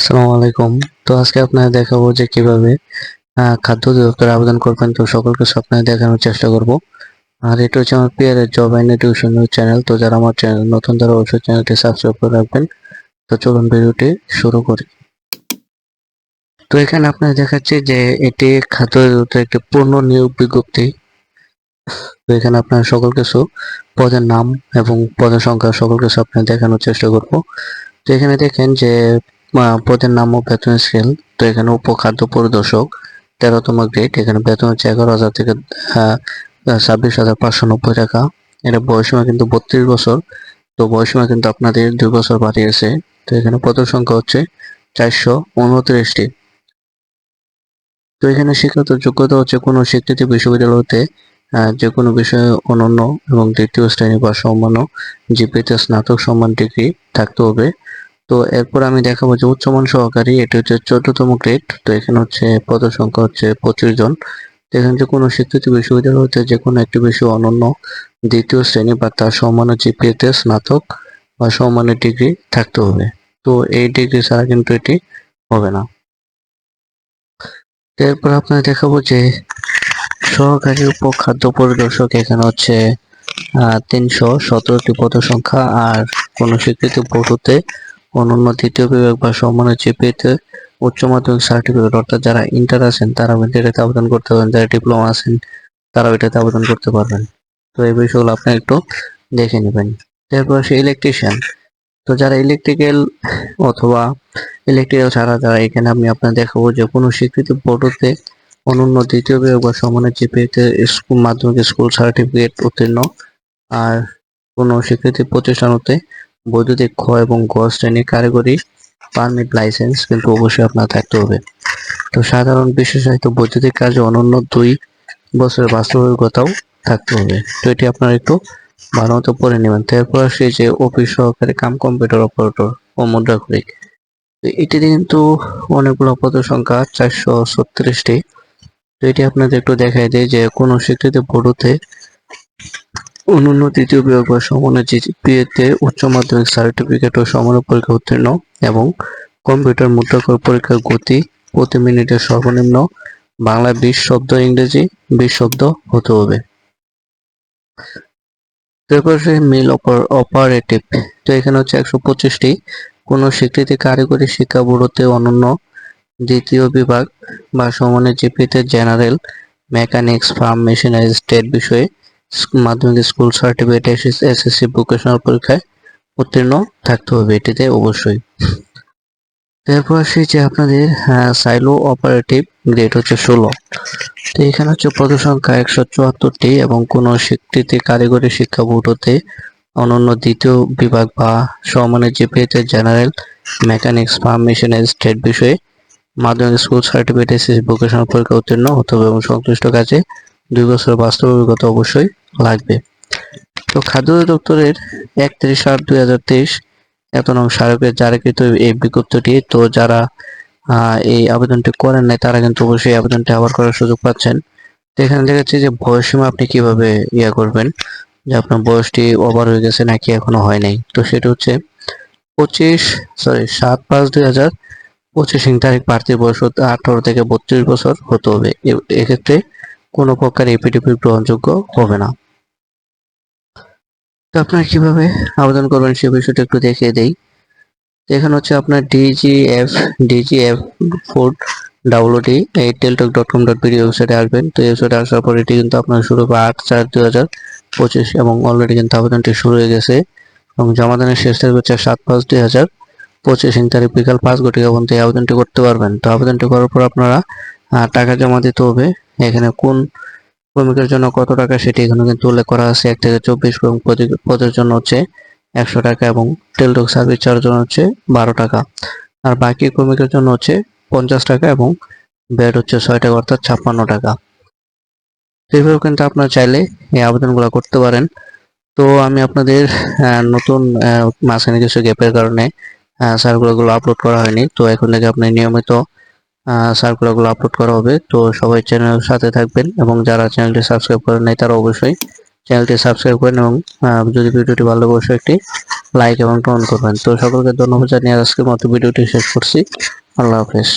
আসসালামু আলাইকুম। তো আজকে আপনাদের দেখাবো যে কীভাবে খাদ্য অধিদপ্তরে আবেদন করবেন। তো সকল কিছু দেখানোর চেষ্টা করব। আর এটা হচ্ছে আমার peer job and tuition channel. তো যারা আমার চ্যানেল নতুন, তারা অবশ্যই চ্যানেলটি সাবস্ক্রাইব করে রাখবেন। তো চলুন ভিডিওটি শুরু করি। তো এখানে আপনাদের দেখাচ্ছে যে এটি খাদ্য অধিদপ্তরের একটি পূর্ণ নিয়োগ বিজ্ঞপ্তি। তো এখানে আপনার সকল কিছু, পদের নাম এবং পদের সংখ্যা সকল কিছু আপনার দেখানোর চেষ্টা করব। তো এখানে দেখেন যে পদের নাম ও বেতন স্কেল তো এখানে উপখাদ্য পরিদর্শক, তেরোতম গ্রেড এখানে বেতন হচ্ছে এগারো হাজার থেকে ছাব্বিশ হাজার পাঁচশো নব্বই টাকা। এটা বয়সীমা কিন্তু বত্রিশ বছর, তো বয়সীমা কিন্তু আপনাদের দুই বছর বাড়িয়েছে তো এখানে পদের সংখ্যা হচ্ছে চারশো উনত্রিশটি। তো এখানে শিক্ষাগত যোগ্যতা হচ্ছে কোনো স্বীকৃতি বিশ্ববিদ্যালয়তে যে কোনো বিষয়ে অনন্য এবং দ্বিতীয় শ্রেণি বা সম্মান জিপিতে স্নাতক সম্মান ডিগ্রি থাকতে হবে। তো এরপর আমি দেখাবো যে উচ্চমান সহকারী, এটি হচ্ছে চোদ্দতম গ্রেড তো এখানে হচ্ছে পদ সংখ্যা হচ্ছে পঁচিশ জন। এখানে যে কোনো স্বীকৃতি বিশ্ববিদ্যালয় হতে যে কোনো একটি বিষয় অনন্য দ্বিতীয় শ্রেণি বা তার সম্মানের জিপিএতে স্নাতক বা সম্মানের ডিগ্রি থাকতে হবে। তো এই ডিগ্রি ছাড়া কিন্তু এটি হবে না। এরপর আপনাদের দেখাবো যে সহকারী উপ খাদ্য পরিদর্শক এখানে হচ্ছে তিনশো সতেরোটি পদ সংখ্যা আর কোন স্বীকৃতি বোর্ডতে অনন্য তৃতীয় বিভাগ বা সম্মানের জিপিএতে উচ্চ মাধ্যমিক সার্টিফিকেট অর্থাৎ যারা ইন্টার আছেন, তারা এটাতে আবেদন করতে পারবেন। যারা ডিপ্লোমা আছেন তারা এটাতে আবেদন করতে পারবেন। তো এই বিষয়গুলো আপনি একটু দেখে নেবেন। এরপর আসে ইলেকট্রিশিয়ান তো যারা ইলেকট্রিক্যাল অথবা ইলেকট্রিক্যাল ছাড়া যারা, এখানে আমি আপনার দেখাবো যে কোনো স্বীকৃতি বোর্ডতে অনন্য দ্বিতীয় বিভাগ বা সমানের জিপিএতে স্কুল, মাধ্যমিক স্কুল সার্টিফিকেট উত্তীর্ণ। আর কোনো স্বীকৃতি প্রতিষ্ঠান হতে বৈদ্যুতিক খ এবং গ শ্রেণি কারিগরি পারমিট লাইসেন্স কিন্তু অবশ্যই আপনার থাকতে হবে। তো সাধারণ বিশেষায়িত বৈদ্যুতিক কাজে অনন্য দুই বছরের বাস্তব অভিজ্ঞতাও থাকতে হবে। তো এটি আপনার একটু ভালো মতো পড়ে নেবেন। তো এরপর আসে যে অফিস সহকারী কাম কম্পিউটার অপারেটর ও মুদ্রাক্ষরিক তো এটিতে কিন্তু অনেকগুলো পদ সংখ্যা, চারশো ছত্রিশটি। তো এটি আপনাদের একটু দেখাই দেয় যে কোনো স্বীকৃতি বোর্ডতে অনন্য তৃতীয় বিভাগ বা সমানের জিপিএতে উচ্চ মাধ্যমিক সার্টিফিকেট ও সমানের পরীক্ষা উত্তীর্ণ এবং কম্পিউটার মুদ্রাক্ষর পরীক্ষার গতি প্রতি মিনিটে সর্বনিম্ন বাংলা বিশ শব্দ ইংরেজি, বিশ শব্দ হতে হবে। মিল অপারেটিভ তো এখানে হচ্ছে একশো পঁচিশটি। কোনো স্বীকৃতি কারিগরি শিক্ষা বোর্ডতে অনন্য দ্বিতীয় বিভাগ বা সমানের জিপিতে general mechanics farm machinery state বিষয়ে মাধ্যমিক স্কুল সার্টিফিকেট এসএসসি ভোকেশনাল পরীক্ষায় উত্তীর্ণ থাকতে হবে এটিতে অবশ্যই। এরপর আসি যে আপনাদের সাইলো অপারেটিভ গ্রেড হচ্ছে ষোলো। তো এখানে হচ্ছে পদ সংখ্যা একশো চুয়াত্তরটি এবং কোনো স্বীকৃতি কারিগরি শিক্ষা বোর্ড হতে অনন্য দ্বিতীয় বিভাগ বা সমানের জিপিএতে general mechanics farm machinery state বিষয়ে মাধ্যমিক স্কুল সার্টিফিকেট এসএসসি ভোকেশনাল পরীক্ষা উত্তীর্ণ হতে হবে এবং সংশ্লিষ্ট কাজে দুই বছর বাস্তব অভিজ্ঞতা অবশ্যই লাগবে। তো খাদ্য দপ্তরের একত্রিশ আট দুই হাজার তেইশ এত নং স্মারকের জারিকৃত এই বিজ্ঞপ্তিটি, তো যারা এই আবেদনটি করেন নাই, তারা কিন্তু অবশ্যই আবেদনটি আবার করার সুযোগ পাচ্ছেন। তো এখানে দেখাচ্ছে যে বয়সীমা আপনি কীভাবে ইয়া করবেন, যে আপনার বয়সটি ওভার হয়ে গেছে নাকি এখনও হয় নাই। তো সেটা হচ্ছে পঁচিশ সরি সাত পাঁচ দুই হাজার পঁচিশ তারিখ প্রার্থীর বয়স আঠারো থেকে বত্রিশ বছর হতে হবে। এক্ষেত্রে কোনো প্রকার এপিডিপি গ্রহণযোগ্য হবে না। তো আপনার কীভাবে আবেদন করবেন সে বিষয়টা একটু দেখিয়ে দেই। এখানে হচ্ছে আপনার ডিজিএফ ডিজিএফ ফুড ডাব্লিউডি এই Teletalk dot com dot BD ওয়েবসাইটে আসবেন। তো ওয়েবসাইটে আসার পর এটি কিন্তু আপনার শুরু হবে আট চার দুই হাজার পঁচিশ এবং অলরেডি কিন্তু আবেদনটি শুরু হয়ে গেছে। এবং জমাদানের শেষ তারিখ হচ্ছে সাত পাঁচ দুই হাজার পঁচিশ তারিখ বিকাল পাঁচ ঘটিকা পর্যন্ত এই আবেদনটি করতে পারবেন। তো আবেদনটি করার পর আপনারা টাকা জমা দিতে হবে। এখানে কোন শ্রমিকের জন্য কত টাকা সেটি এখানে কিন্তু উল্লেখ করা আছে। এক থেকে চব্বিশ এবং পদের জন্য হচ্ছে একশো টাকা এবং টেলটক সার্ভিস চার্জ হচ্ছে বারো টাকা। আর বাকি শ্রমিকের জন্য হচ্ছে পঞ্চাশ টাকা এবং বেড হচ্ছে ছয় টাকা অর্থাৎ ছাপ্পান্ন টাকা। এইভাবে কিন্তু আপনারা চাইলে এই আবেদনগুলো করতে পারেন। তো আমি আপনাদের নতুন মাঝখানে কিছু গ্যাপের কারণে সার্কুলারগুলো আপলোড করা হয়নি। তো এখন থেকে আপনি নিয়মিত সার্কুলারগুলো আপলোড করা হবে। তো সবাই চ্যানেল সাথে থাকবেন এবং যারা চ্যানেলটি সাবস্ক্রাইব করেন নাই, তারা অবশ্যই চ্যানেলটি সাবস্ক্রাইব করেন এবং যদি ভিডিওটি ভালো লাগে, অবশ্যই একটি লাইক এবং কমেন্ট করবেন। তো সকলকে ধন্যবাদ জানিয়ে আজকের মতো ভিডিওটি শেষ করছি। আল্লাহ হাফেজ।